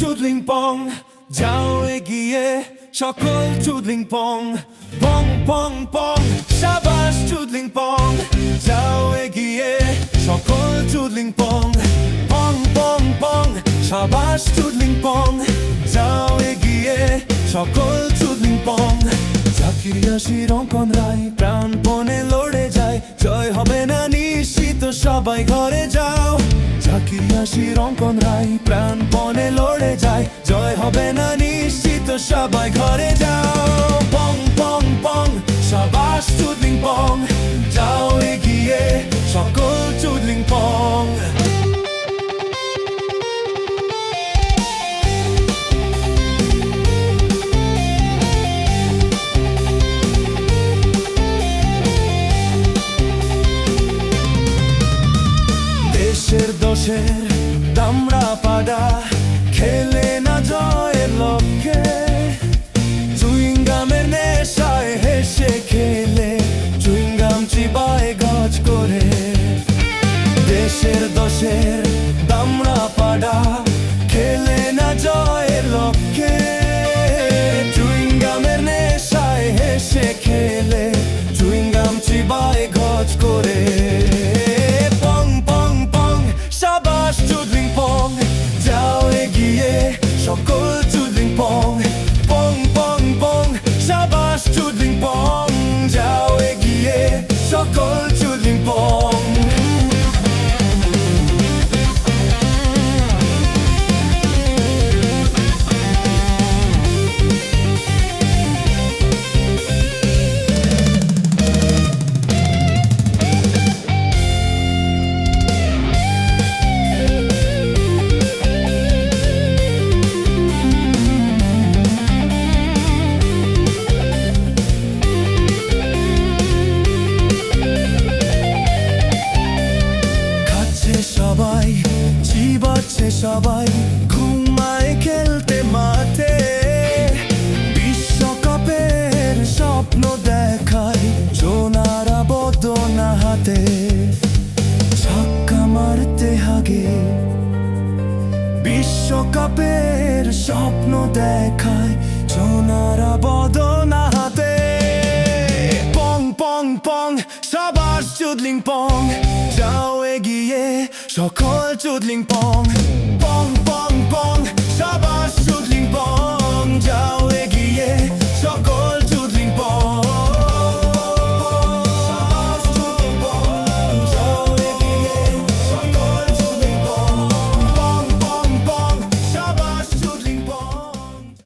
চুদলিং পং, যাও এগিয়ে, সকল চুদলিং পং পং পং পং, সাবাস চুদলিং পং, যাও এগিয়ে, সকল চুদলিং পং পং পং পং, সাবাস চুদলিং পং, যাও এগিয়ে, সকল চুদলিং পং। চাকরি আসির অঙ্কন রায়, প্রাণপণে লড়ে যায়, জয় হবে না নিশ্চিত, সবাই ঘরে যাও। আসির অঙ্কন প্রাণ প্রাণপণে লড়ে যায়। জয় হবে না নিশ্চিত সবাই ঘরে যাও। দোষের দামড়া পাডা, খেলে না জয়ের লক্ষ্যে। চুইংগামের নেশায় হেসে খেলে, চুইংগাম চিবায় গজ করে। দেশের দশের দামড়া পাডা চিবাচ্ছে সবাই। ঘুমায় খেলতে মাঠে। বিশ্বকাপের স্বপ্ন দেখায় জোনারা বদনা হাতে। ছক্কা মারতে হাগে। বিশ্বকাপের স্বপ্ন দেখায় সোনারা বদনা হাতে। পং পং পং সবার চুদলিং, পং। এগিয়ে সকল চুদলিং পং পং পং পং সবার